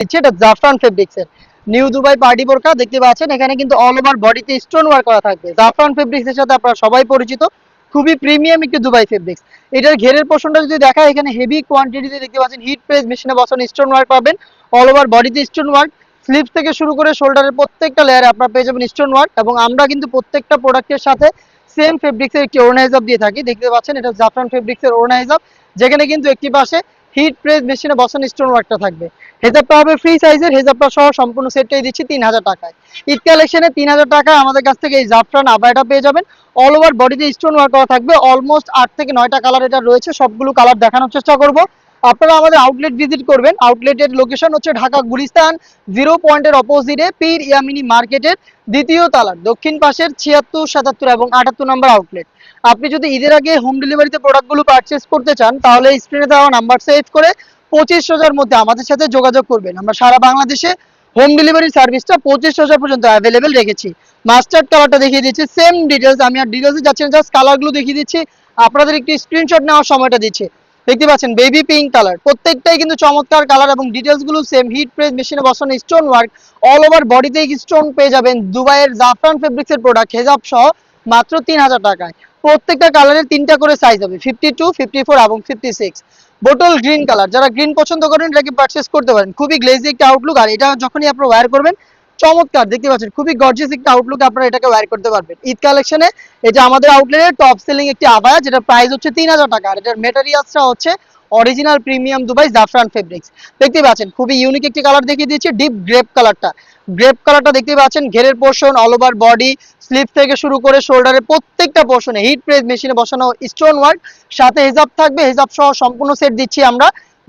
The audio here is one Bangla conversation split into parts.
দিচ্ছি, এটা জাফরান ফেব্রিক্স এর। নিউ দুবাই পার্টি বোরকা দেখতে পাচ্ছেন, এখানে কিন্তু অল ওভার বডিতে স্টোন ওয়ার্ক করা থাকবে। জাফরান ফেব্রিক্স সাথে আপনারা সবাই পরিচিত, খুবই প্রিমিয়াম একটি দুবাই ফেব্রিক্স এটার ঘেরের পোর্শনটা যদি দেখা এখানে হেভি কোয়ান্টিটিতে দেখতে পাচ্ছেন হিট প্রেস মেশিনে বসানো স্টোন ওয়ার্ক পাবেন অল ওভার বডিতে স্টোন ওয়ার্ক স্লিপ থেকে শুরু করে শোল্ডারের প্রত্যেকটা লেয়ারে আপনারা পেয়ে যাবেন স্টোন ওয়ার্ক এবং আমরা কিন্তু প্রত্যেকটা প্রোডাক্টের সাথে সেম ফেব্রিক্সের একটি ওড়না দিয়ে থাকি। দেখতে পাচ্ছেন, এটা জাফরান ফেব্রিক্সের ওড়না যেখানে কিন্তু একটি পাশে হিট প্রেস মেশিনে বসানো স্টোন ওয়ার্কটা থাকবে। হেজাবটা হবে ফ্রি সাইজের হেজাবটা সহ সম্পূর্ণ সেটটাই দিচ্ছি তিন হাজার টাকায়। ঈদ কালেকশনে তিন হাজার টাকা আমাদের কাছ থেকে এই জাফরান আবায়টা পেয়ে যাবেন। অল ওভার বডিতে স্টোন ওয়ার্ক করা থাকবে অলমোস্ট আট থেকে নয়টা কালার এটা রয়েছে, সবগুলো কালার দেখানোর চেষ্টা করব। আপনারা আমাদের আউটলেট ভিজিট করবেন। আউটলেটের লোকেশন হচ্ছে ঢাকা গুলিস্তান জিরো পয়েন্টের অপোজিটে পীর ইয়ামিনী মার্কেটের দ্বিতীয় তালার, দক্ষিণ পাশের ছিয়াত্তর, সাতাত্তর এবং আটাত্তর নম্বর আউটলেট আপনি যদি ঈদের আগে হোম ডেলিভারিতে প্রোডাক্টগুলো পারচেস করতে চান, তাহলে স্ক্রিনে দেওয়া নাম্বার সেভ করে পঁচিশ হাজার মধ্যে আমাদের সাথে যোগাযোগ করবেন। আমরা সারা বাংলাদেশে হোম ডেলিভারি সার্ভিসটা পঁচিশ হাজার পর্যন্ত অ্যাভেলেবেল রেখেছি। মাস্টার্ড কালারটা দেখিয়ে দিচ্ছি সেম ডিটেলস আমি আর ডিটেলসে যাচ্ছি না জাস্ট কালারগুলো দেখিয়ে দিচ্ছি। আপনাদের একটি স্ক্রিনশট নেওয়ার সময়টা দিচ্ছি। দেখতে পাচ্ছেন বেবি পিঙ্ক কালার প্রত্যেকটাই কিন্তু চমৎকার কালার এবং ডিটেলসগুলো সেম হিট প্রেস মেশিনে বসানো স্টোন ওয়ার্ক অল ওভার বডিতে স্টোন পেয়ে যাবেন দুবাইয়ের জাফরান ফেব্রিক্স এর প্রোডাক্ট হেজাব সহ মাত্র তিন হাজার টাকায়। প্রত্যেকটা কালারের তিনটা করে সাইজ হবে ফিফটি টু ফিফটি ফোর এবং fifty six bottle green colour যারা গ্রিন পছন্দ করেন, এটাকে পারচেস করতে পারেন। খুবই গ্লেজি একটা আউটলুক আর এটা যখনই আপনারা ওয়্যার করবেন চমৎকার, দেখতে পাচ্ছেন, খুবই গর্জিয়াস একটা আউটলুক আপনারা এটাকে ওয়্যার করতে পারবেন। ঈদ কালেকশনে এটা আমাদের আউটলেটের টপ সেলিং একটি আবায়া যেটা প্রাইস হচ্ছে তিন হাজার টাকা, আর এটার মেটেরিয়ালসটা হচ্ছে original premium Dubai Zafran fabrics দেখতে পাচ্ছেন, খুবই ইউনিক একটি কালার দেখিয়ে দিয়েছি ডিপ গ্রেপ কালারটা গ্রেপ কালারটা দেখতে পাচ্ছেন, ঘেরের portion all over body sleeve থেকে শুরু করে শোল্ডারের প্রত্যেকটা পোর্শনে হিট প্রেস মেশিনে বসানো স্টোন ওয়ার্ক সাথে হিজাব থাকবে হিজাব সহ সম্পূর্ণ সেট দিচ্ছি আমরা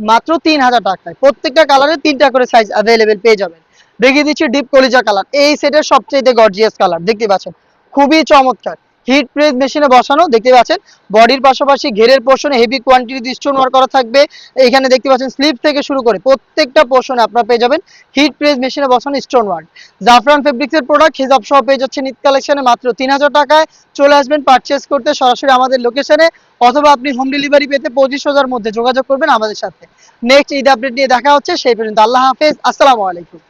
মাত্র তিন হাজার টাকায়। প্রত্যেকটা কালারে তিনটা করে সাইজ অ্যাভেলেবেল পেয়ে যাবেন। দেখিয়ে দিচ্ছি ডিপ কলিজা কালার এই সেটের সবচেয়ে গর্জিয়াস কালার দেখতে পাচ্ছেন? খুবই চমৎকার। হিট প্রেস মেশিনে বসানো, দেখতে পাচ্ছেন? বডির পাশাপাশি ঘেরের পোর্শনে হেভি কোয়ান্টিটি স্টোন ওয়ার্ক করা থাকবে। এখানে দেখতে পাচ্ছেন স্লিপ থেকে শুরু করে প্রত্যেকটা পোর্শনে আপনারা পেয়ে যাবেন হিট প্রেস মেশিনে বসানো স্টোন ওয়ার্ক জাফরান ফেব্রিক্স এর প্রোডাক্ট হিজাব সহ পেয়ে যাচ্ছেন ঈদ কালেকশনে মাত্র তিন হাজার টাকায়। চলে আসবেন পারচেস করতে সরাসরি আমাদের লোকেশনে অথবা আপনি হোম ডেলিভারি পেতে পঁচিশ হাজার মধ্যে যোগাযোগ করবেন আমাদের সাথে। নেক্সট ঈদ আপডেট নিয়ে দেখা হচ্ছে, সেই পর্যন্ত আল্লাহ হাফেজ, আসসালামু আলাইকুম।